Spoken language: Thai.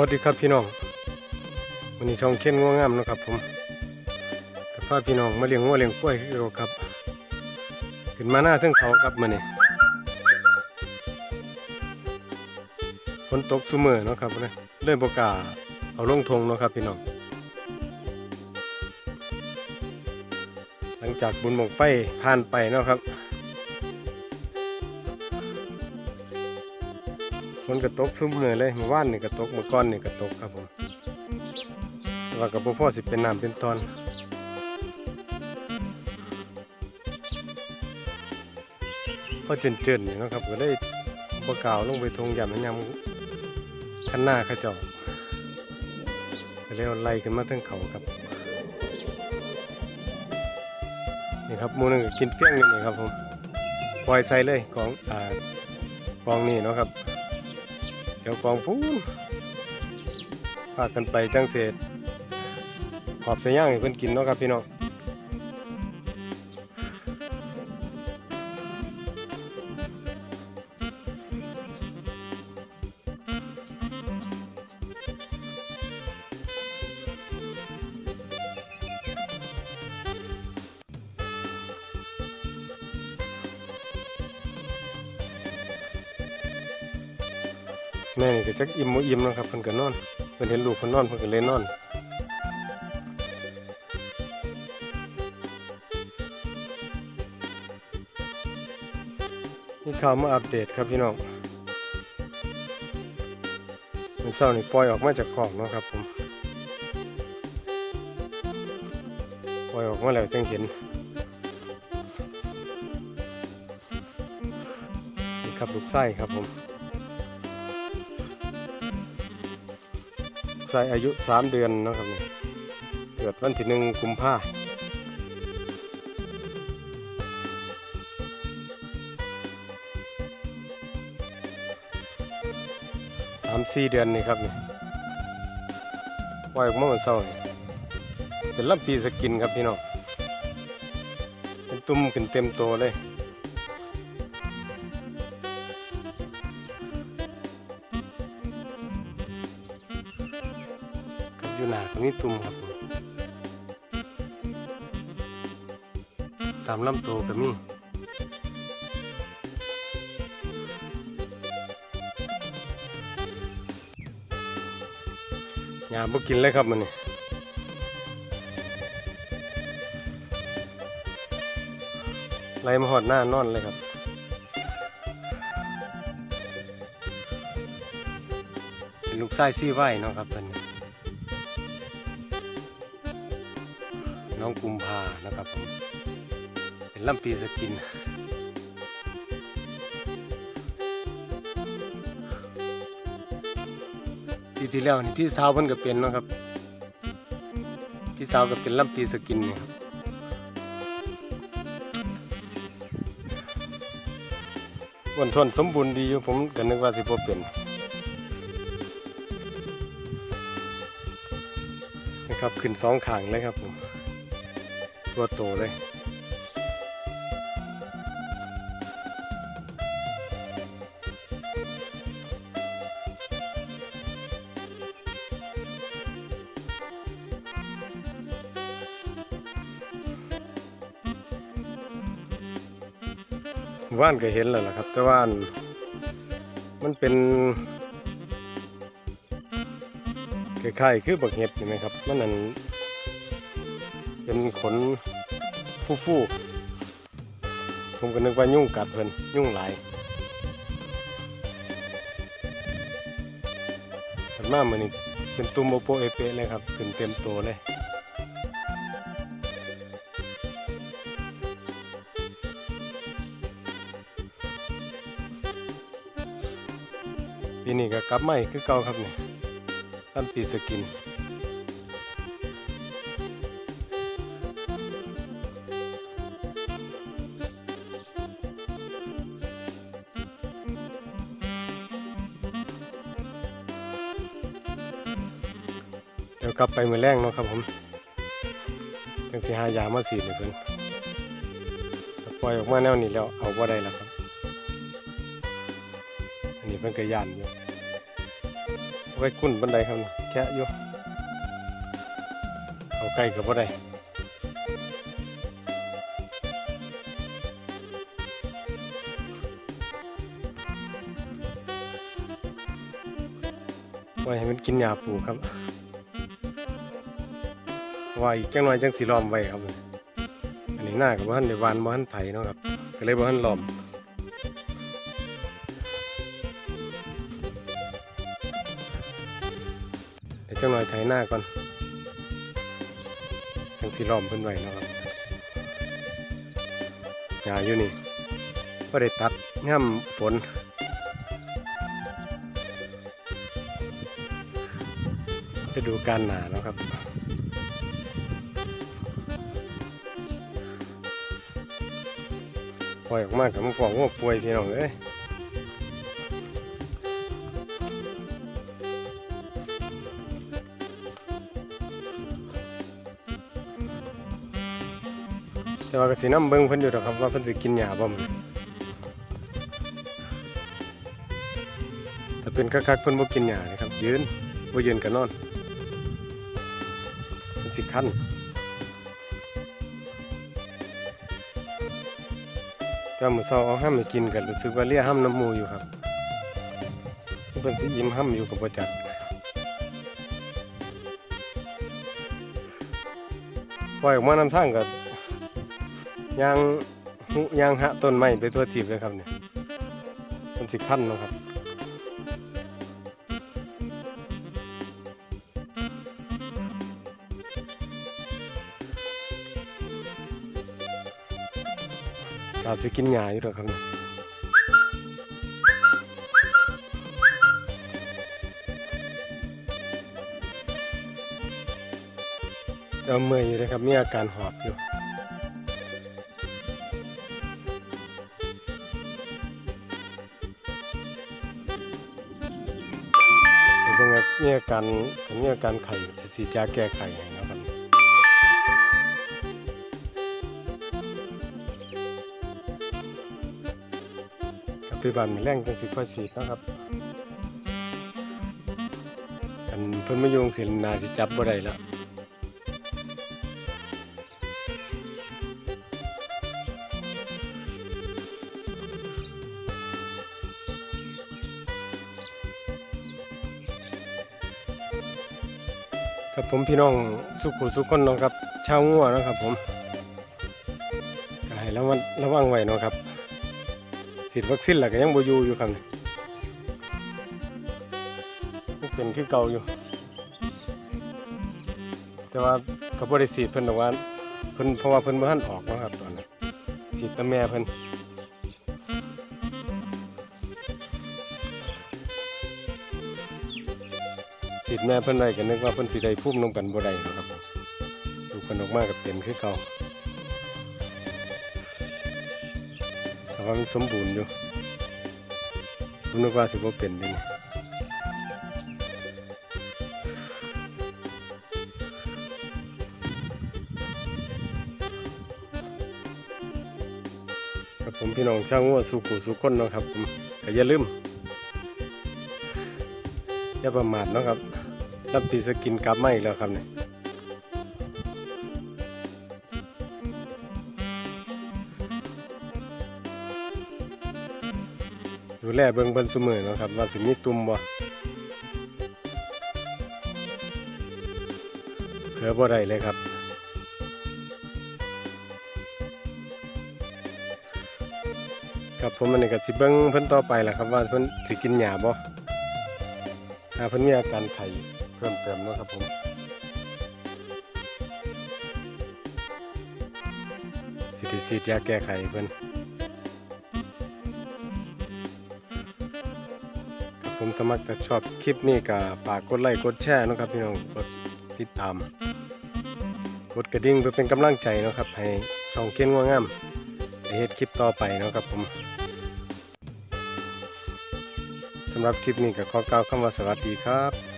วัสดีครับพี่น้องวันนี้ช่องเค้นงัวงามนะครับผมกับพาพี่น้องมาเลี้ยงงัวเลี้ยงกล้วยคือเราครับ ขึ้นมาหน้าเทั้งเขาครับมื่อนี้ฝนตกซุมือเนาะครับเลยเริ่มประกาเอาลงทงเนาะครับพี่น้อง หลังจากบุญหมงไฟผ่านไปเนาะครับ ฝนกระตกซุ่มมือเลยเมื่อวานนี่กระตกเมื่อก่อนนี่กระตกครับผมว่ากับพ่อสิเป็นน้ำเป็นตอนพอเจนๆนี่เนาะครับก็ได้พอกาวลงไปทงยำมันยำขันหน้าข้าเจาะก็เลยเอาไล่ขึ้นมาทั้งเขาครับนี่ครับมูนึงก็กินเฟี้ยงนี่นี่ครับผมปล่อยใส่เลยของอ่ากองนี่เนาะครับ เดี๋ยวกองพูนพากันไปจังเสร็จขอบเสียย่างให้เพิ่นกินเนาะครับพี่น้อง แม่นี่ก็จักอิ่มบ่อิ่มนะครับเพิ่นก็นอนเพิ่นเห็นลูกเพิ่นนอนเพิ่นก็เลยนอนมีข่าวมาอัปเดตครับพี่น้องมื้อเช้านี่ปล่อยออกมาจากคอกเนาะครับผมปล่อยออกมาแล้วจังเห็นนี่ครับลูกไส้ครับผม ส่อายุสามเดือนนะครับเนี่ยเกิดวันที่หนึ่งกุมภาสามสี่เดือนนี่ครับเนี่ยปล่อยออกมาเมื่อเช้านี่เป็นลำปีสกินครับพี่น้องเป็นตุ่มขึ้นเต็มตัวเลย อยู่หนาก็มีตุ่มครับตามลำตัวก็มียาบ่กินเลยครับมันนี่ไล่มาหอดหน้านอนเลยครับเป็นลูกไส้ซี่ไหวเนาะครับเป็นน้ น้องกุมภานะครับผมเป็นลำปีสกิน ปีที่แล้วนี่พี่สาวเพิ่นก็เป็นนะครับ พี่สาวก็เป็นลำปีสกินนี่ครับวันทนสมบูรณ์ดีอยู่ผมก็นึกว่าสิบ่เป็นนะครับขึ้นสองขางเลยครับผม ตัวโตเลยว่านก็เห็นแล้วล่ะครับ แต่ว่านมันเป็นคล้ายๆคือบักเห็ดเห็นไหมครับ มันนั่น เป็นขนฟูๆผมก็นึกว่ายุ่งกัดเพิ่นยุ่งหลายแต่มาเหมือนนี่เป็นตุ่มโอโปเอเปะเลยครับขึ้นเต็มตัวเลยปีนี้ก็กลับมาอีกคือเก่าครับเนี่ยตั้มปีสกิน ดี๋ยวกลับไปมือแรงเนาะครับผมจังสิหายามาสีดเลยเพิ่นปล่อยออกมาแนวนี้แล้วเอาบ่าได้แล้วครับ อันนี้เพิ่นก็ย่านอยู่ไว้คุ้นบันไดครับแค่อยู่เอาใกล้กับบันไดไว้ให้มันกินหญ้าปูครับ ว่าอีกจังหน่อยจังสีล้อมไว้ครับ อันนี้หน้ากับบ้านในวานบ้านไผ่เนาะครับก็เลยบ้านล้อมเดี๋ยวจังหน่อยไถหน้าก่อนจังสีล้อมเพิ่นไว้เนาะครับหญ้าอยู่นี่ก็ได้ตัดย่ำฝนไปดูการหนาเนาะครับ ปล่อยออกมากับมันฟองว่าป่วยพี่น้องเอ้ยแต่ว่าก็สิน้ำเบิ่งเพิ่นอยู่ดอกครับว่าเพิ่นสิกินหญ้าบ่มนถ้าเป็นคักๆเพิ่นบ่กินหญ้าเลยครับยืนบ่ยืนก็นอนเพิ่นสิคัน ก็มื้อเช้าเอาห้ามไปกินกันรู้สึกว่าเลียห้ามน้ำมูอยู่ครับ เพิ่นสิยิ้มห้ามอยู่กับประจักปล่อยออกมาน้ำทางกับยางหุยางหะต้นไม้ไปทั่วทีบเลยครับเนี่ยมันสิพันนะครับ อาจสิกินหญ้าอยู่ดอกครับเนี่ยเมื่อยอยู่เลยครับมีอาการหอบอยู่เดี๋ยวเพิ่งมีอาการมีอาการไข่สิสีดยาแก้ไข่ให้นะ ครับกับพี่บันแรงจังสิค่อยสีดนะครับ อันเพิ่นมาโยงสินาสิจับบ่ได้แล้วครับผมพี่น้องสุขุสุขคนเนาะครับชาวงัวนะครับผมก็ให้ระวังระวังไว้นะครับ ฉีดวัคซีนแล้วก็ยังบ่อยู่อยู่ครับนี่ยังเป็นคือเก่าอยู่ แต่ว่าก็บ่ได้ฉีดเพิ่นดอกว่าเพิ่นเพราะว่าเพิ่นบ่ทันออกนะครับตอนนั้นฉีดแต่แม่เพิ่นฉีดแม่เพิ่นได้ก็นึกว่าเพิ่นสิได้ภูมินกันบ่ได้นะครับดูเพิ่นออกมาก็เป็นคือเก่า แต่ว่ามันสมบูรณ์อยู่ผมนึกว่าสิบ่เป็นเดะนี่ครับผมพี่น้องช่างงัวสู่ผู้สู่คนเนาะครับผมก็อย่าลืม อย่าประมาทเนาะครับรับปีสกินกลับไมาอีกแล้วครับเนี่ย ดูแลเบิ่งเบิ่นซุมือเนาะครับว่าสิมีตุ่มบ่เผื่อบ่ได้เลยครับครับผมอันก็สิเบิ่งเพิ่นต่อไปแหละครับว่าเพิ่นสิกินหญ้าบ่ถ้าเพิ่นมีอาการไข้เพิ่มเติมเนาะครับผมสิได้ฉีดยาแก้ไขเพิ่น ผมถ้ามักจะชอบคลิปนี้กับฝากกดไลค์กดแชร์นะครับพี่น้องกดติดตามกดกระดิ่งเพื่อเป็นกำลังใจนะครับ ให้ช่องเก้นง่วงงามได้เฮ็ดคลิปต่อไปนะครับผมสำหรับคลิปนี้ก็ขอกล่าวคำว่าสวัสดีครับ